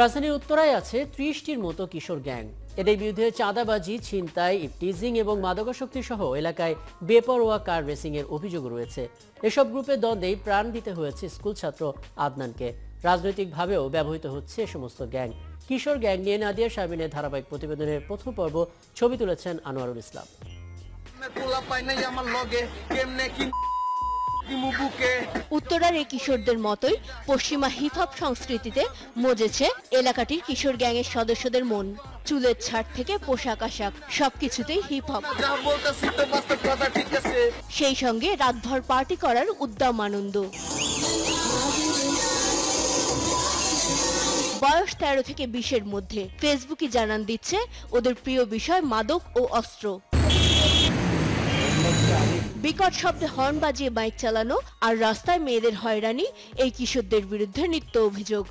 রাজধানীর উত্তরায় আছে ত্রিশটির মতো কিশোর গ্যাং। এদের বিরুদ্ধে চাঁদাবাজি, ছিনতাই টিজিং এবং মাদকাসক্তি সহ এলাকায় বেপরোয়া কার রেসিং এর অভিযোগ রয়েছে। এসব গ্রুপের দ্বন্দ্বেই প্রাণ দিতে হয়েছে স্কুল ছাত্র আদনানকে। রাজনৈতিকভাবেও ব্যবহৃত হচ্ছে এ সমস্ত গ্যাং। কিশোর গ্যাং নিয়ে নাদিয়া শারমিনের ধারাবাহিক প্রতিবেদনের প্রথম পর্ব ছবি তুলেছেন আনোয়ারুল ইসলাম। উত্তরার এই কিশোরদের মতোই পশ্চিমা হিপ হপ সংস্কৃতিতে মজেছে এলাকাটির কিশোর গ্যাংয়ের সদস্যদের মন। চুলের ছাট থেকে পোশাক আশাক সবকিছুতেই হিপ হপ যা বলতেছি তো বাস্তব কথা ঠিক আছে সেই সঙ্গে রাতভর পার্টি করার উদ্দাম আনন্দ। বয়স তেরো থেকে বিশের মধ্যে ফেসবুকে জানান দিচ্ছে ওদের প্রিয় বিষয় মাদক ও অস্ত্র। বিকট শব্দে হর্ন বাজিয়ে বাইক চালানো আর রাস্তায় মেয়েদের হয়রানি, এই কিশোরদের বিরুদ্ধে নিত্য অভিযোগ।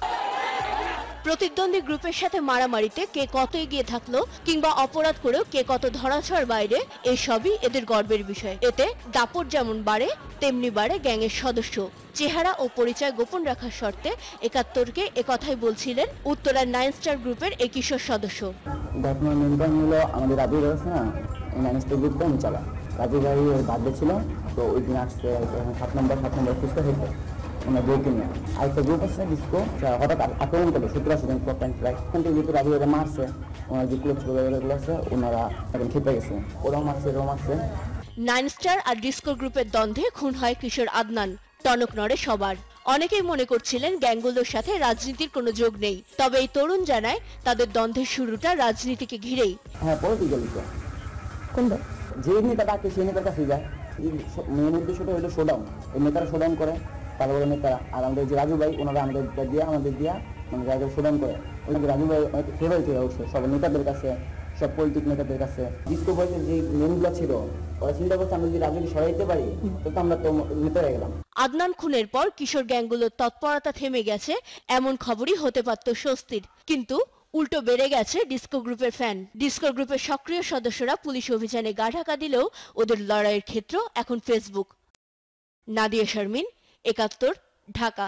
প্রতিদ্বন্দ্বী গ্রুপের সাথে মারামারিতে কে কত এগিয়ে থাকল কিংবা অপরাধ করেও কে কত ধরাছোঁয়ার বাইরে এসবই এদের গর্বের বিষয়। এতে দাপট যেমন বাড়ে, তেমনি বাড়ে গ্যাংয়ের সদস্য। চেহারা ও পরিচয় গোপন রাখার শর্তে একাত্তরকে একথাই বলছিলেন উত্তরার নাইন স্টার গ্রুপের এই কিশোর সদস্য। হলো আমাদের রাজু রয়েছে না ম্যানেজটা গ্রুপটা আমি চালা রাজু ভাই ওর বার্থডে ছিল তো ওই দিন আসছে সাত নম্বর সাত নম্বর ফুচকা হয়েছে। ওনার বউকে নিয়ে আর একটা গ্রুপ আছে ডিস্কো হঠাৎ আক্রমণ করল সত্তর আশি জন পয়েন্ট প্রায়। থেকে যেহেতু রাজু ভাইরা মারছে ওনার যে ক্লোজগুলো আছে ওনারা এখন খেপে গেছে। ওরাও মারছে এরাও মারছে। নাইন স্টার আর ডিসকো গ্রুপের দ্বন্দ্বে খুন হয় কিশোর আদনান টনক নড়ে সবার। অনেকেই মনে করছিলেন গ্যাংগুলোর সাথে রাজনীতির কোনো যোগ নেই তবে এই তরুণ জানায় তাদের দ্বন্দ্বের শুরুটা রাজনীতিকে ঘিরেই। হ্যাঁ পলিটিক্যাল কোনটা? যে নেতা ডাকে সেই নেতার কাছে যায় মেন উদ্দেশ্যটা হলো শোডাউন এই নেতারা শোডাউন করে নেতারা আর আমাদের যে রাজু ভাই ওনারা আমাদের দিয়া আমাদের দিয়া মানে যারা শোডাউন করে। ওই যে রাজু ভাই অনেক ফেভারিট হয়ে উঠছে সব নেতাদের কাছে সব পলিটিক নেতাদের কাছে। ডিসকো বয়সের যে মেনগুলো ছিল ওরা চিন্তা করছে আমরা যদি রাজুকে সরাইতে পারি তো তো আমরা তো নেতা হয়ে গেলাম। আদনান খুনের পর কিশোর গ্যাংগুলোর তৎপরতা থেমে গেছে এমন খবরই হতে পারত স্বস্তির। কিন্তু উল্টো বেড়ে গেছে ডিসকো গ্রুপের ফ্যান। ডিসকো গ্রুপের সক্রিয় সদস্যরা পুলিশ অভিযানে গা ঢাকা দিলেও ওদের লড়াইয়ের ক্ষেত্র এখন ফেসবুক। নাদিয়া শারমিন, একাত্তর, ঢাকা।